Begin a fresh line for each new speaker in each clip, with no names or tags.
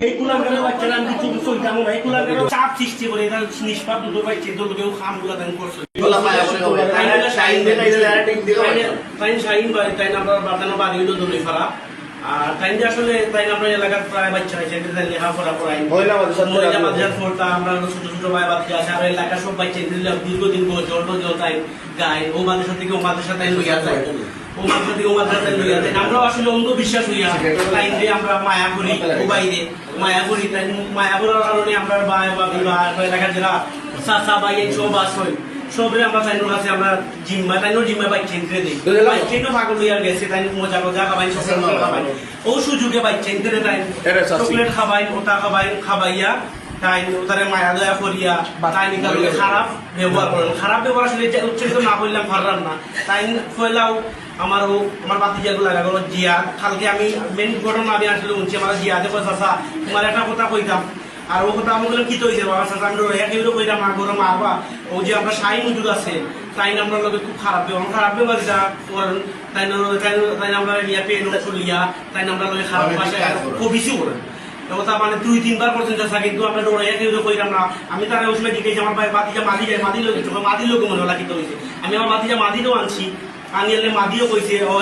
এই কুলাঙ্গারের বাচ্চারা আমি কিছু চলতাম না এই কুলাঙ্গারের চাপ সৃষ্টি করে এটা নিষ্পাপ দুটো বাচ্চা দুটো কেউ
খামগুলা আর
তাই আসলে তাই আমরা এলাকার প্রায় বাচ্চা আছে তাই লেখাপড়া করাই
মহিলা মাদ্রাসার
মহিলা
থেকে
মাদ্রাসার পড়তা আমরা ছোট ছোট ভাই বাচ্চা আছে আর এলাকার সব বাচ্চা দীর্ঘদিন জন্ম জল তাই গায়। ও মাদ্রাসা থেকে ও মাদ্রাসা তাই লইয়া যায়? ও মাদ্রাসা থেকে ও মাদ্রাসা লইয়া যায়? আমরাও আসলে অন্ধবিশ্বাস হইয়া তাই যে আমরা মায়া করি ও বাইরে। মায়া করি তাই মায়া করার কারণে আমরা ভাই বা বিবাহ এলাকার যারা চাচা ভাই সব আস হয় সবরে আমরা তাইনোর কাছে আমরা জিম্মা তাইনোর জিম্মা বাইক দিই। পাগল হইয়া গেছে তাই মজা মজা খাবাই সব খাবাই। ও সুযোগে বাইক চেঞ্জে তাই চকলেট খাবাই ওটা খাবাই খাবাইয়া তাই ওটারে মায়া দয়া করিয়া তাই খারাপ ব্যবহার করেন। খারাপ ব্যবহার আসলে উচ্চারিত না করলাম পারলাম না তাই কইলাও আমার ও আমার বাতিজা গুলা লাগল জিয়া। কালকে আমি মেন ঘটনা আমি আসলে শুনছি আমার জিয়াতে কথা তোমার একটা কথা কইতাম। আর ও কথা আমি বললাম কি তো হয়েছে বাবা চাচা আমি রয়ে কেউ কইতাম মা গরম মারবা ও যে আমরা সাই মজুদ আছে তাই না আমরা লোকে খুব খারাপ ব্যবহার খারাপ ব্যবহার যা করেন তাই না তাই না- তাই না আমরা ইয়া পেন চলিয়া তাই না আমরা লোকে খারাপ ভাষায় খুব বেশি করেন কথা মানে দুই তিনবার পর্যন্ত আসা কিন্তু আমরা ডোরাইয়া কেউ তো কইলাম না আমি তারা ওই সময় জিজ্ঞেস আমার ভাই মাদিজা মাদি যায় মাদি লোক মাদি লোক মনে হলা কিন্তু হয়েছে আমি আমার মাদিজা মাদিও আনছি। আমি এলে মাদিও কইছে ও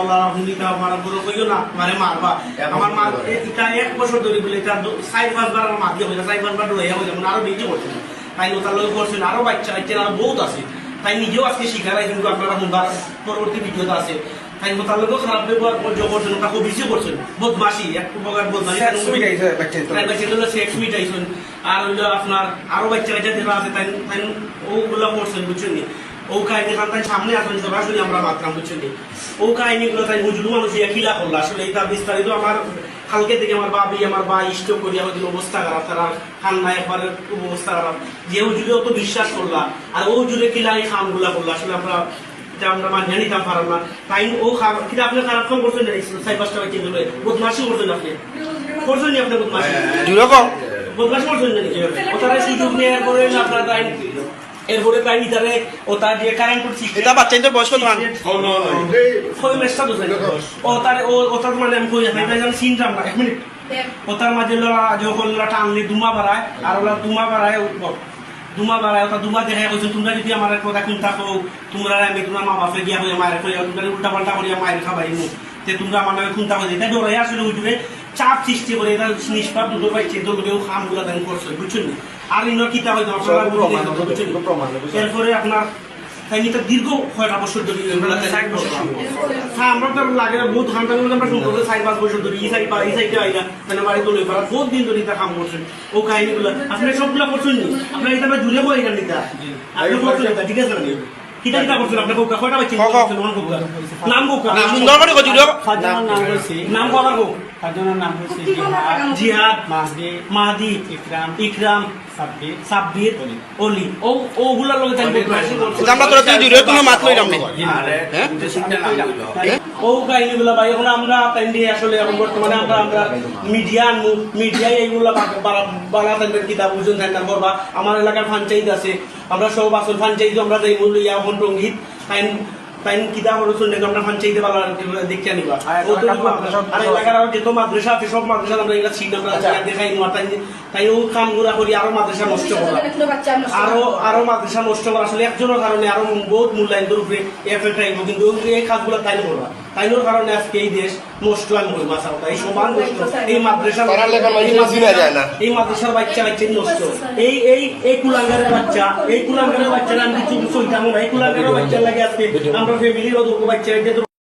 আল্লাহ হুনিতা আমার গুরু কইও না মানে মারবা। আমার মা এটা এক বছর ধরে বলে এটা সাই পাঁচবার আমার মাদিও হইছে সাই পাঁচবার ডোরাইয়া হইছে মানে আরও বেশি করছে। তাই ওটার লোক করছেন আরও বাচ্চা বাচ্চা আরও বহুত আছে। তাই নিজেও আজকে শিখারাই কিন্তু আপনারা হুন্দার পরবর্তী ভিডিওতে আছে। তাই তার লোকও খারাপ ব্যবহার করছে করছেন খুব বেশি করছেন। বদমাসি এক প্রকার বদমাসি
বাচ্চা
তাই বাচ্চা হলো সেক্স মিটাইছেন আর হইল আপনার আরও বাচ্চা কাচ্চা যারা আছে তাই তাই ওগুলো করছেন বুঝছেন নি? ও কাহিনী তাই সামনে আসেন সরাসরি আমরা মাত্রাম বুঝছেন নি? ও কাহিনীগুলো তাই হুজুরু মানুষ ইয়া খিলা করল আসলে এটা বিস্তারিত আমার কালকে থেকে আমার বাবি আমার বা ইষ্ট করি আমাদের অবস্থা খারাপ তারা কান্না একবার অবস্থা খারাপ। যে হুজুরে অত বিশ্বাস করলা আর ও জুড়ে কিলা এই খামগুলা করল? আসলে আমরা এটা আমরা মানিয়ে নিতাম পারলাম না। তাই ও খাবার কিন্তু আপনি খারাপ কাম করছেন না সাই পাঁচটা বাচ্চা দিলে বদমাসি করছেন আপনি। করছেন নি আপনি বদমাসি
জুড়ে
করছেন না ও তারা সুযোগ নিয়ে করে আপনার তাই এরপরে তাই তারে ও তার যে কারেন্ট করছি
এটা বাচ্চা নিতে বয়স কত মান
কই মেসটা দোষ ও তার ও ও তার মানে আমি কই না আমি চিনতাম না এক মিনিট ও তার মাঝে লড়া যখন ওরা টানলে দুমা বাড়ায় আর ওরা দুমা বাড়ায় দুমা বাড়ায় ওটা দুমা দেখে কইছে তোমরা যদি আমার কথা কোনটা কো তোমরা আমি তোমার মা বাপে গিয়া হয়ে মায়ের কই তোমরা উল্টা পাল্টা করিয়া মায়ের খাবাই মু তে তোমরা আমার নামে কোনটা কই এটা ডরাই আসলে উঠবে চাপ সৃষ্টি করে এটা নিষ্পাপ দুটো পাইছে দুটো কেউ খামগুলা দেন করছে বুঝছেন নি? আর ইনো কিতা হয়তো? এরপরে আপনার তাই নিতে দীর্ঘ কয়টা বছর ধরে এগুলা ষাট বছর। হ্যাঁ আমরা তো লাগে বহুত আমরা হবে ষাট পাঁচ বছর ধরে। এই সাইড বা সাইডে আইলা মানে বাড়ি তোলে পারা বহুত দিন ধরে এটা কাম করছেন। ও কাহিনীগুলো। আপনি সবগুলো করছেন নি? আপনার এটা আমরা জুড়ে বই এখান নিতা আপনি করছেন এটা ঠিক আছে না? কিতা কিতা করছেন? আপনি কোকা কয়টা বাচ্চা?
ক, ক।
নাম কোকা। নাম
সুন্দর করে কো
নাম হয়েছে
নাম কোকা? কোক
সাতজনের নাম হয়েছে জিহাদ
জিহাদ
মাহদি ইকরাম
ইকরাম
সাব্বির
সাব্বির অলি। ও ওগুলার লগে তাই বদমাশি করছে।
এটা আমরা তোরা তুই জুড়ে কোনো মাত লইলাম না। হ্যাঁ?
ও কাহিনীগুলো ভাই এখন আমরা তাই আসলে এখন বর্তমানে আমরা আমরা মিডিয়া মিডিয়ায় এইগুলো বালা থাকবেন কিতাব বুঝুন থাকবেন করবা আমার এলাকার ফানচাইত আছে। আমরা সব আসল ফানচাইত আমরা যাই মূল্য ইয়া হন রঙ্গিত। তাই তাই কিতাব হলো শুনলে আমরা ফানচাইতে বালা দেখতে নিবা ও তো আর এলাকার আর যত মাদ্রাসা আছে সব মাদ্রাসা আমরা এগুলা ছিন আমরা দেখাই নিবা তাই তাই ও কামগুলা করি আরও মাদ্রাসা নষ্ট করা। আরও আরও মাদ্রাসা নষ্ট করা আসলে একজনের কারণে আরও বহুত মূল্যায়নের উপরে এফেক্ট আইব কিন্তু এই কাজগুলো তাই করবা। তাইনোর কারণে আজকে এই দেশ নষ্ট আমি হই মাসা এই সমান নষ্ট। এই মাদ্রাসা। এই মাদ্রাসার বাচ্চা বাচ্চা নষ্ট। এই এই এই কুলাঙ্গারের বাচ্চা এই কুলাঙ্গারের বাচ্চারা আমি কিছু না এই কুলাঙ্গারের বাচ্চা লাগে আজকে আমরা ফ্যামিলির অদুর্গ বাচ্চা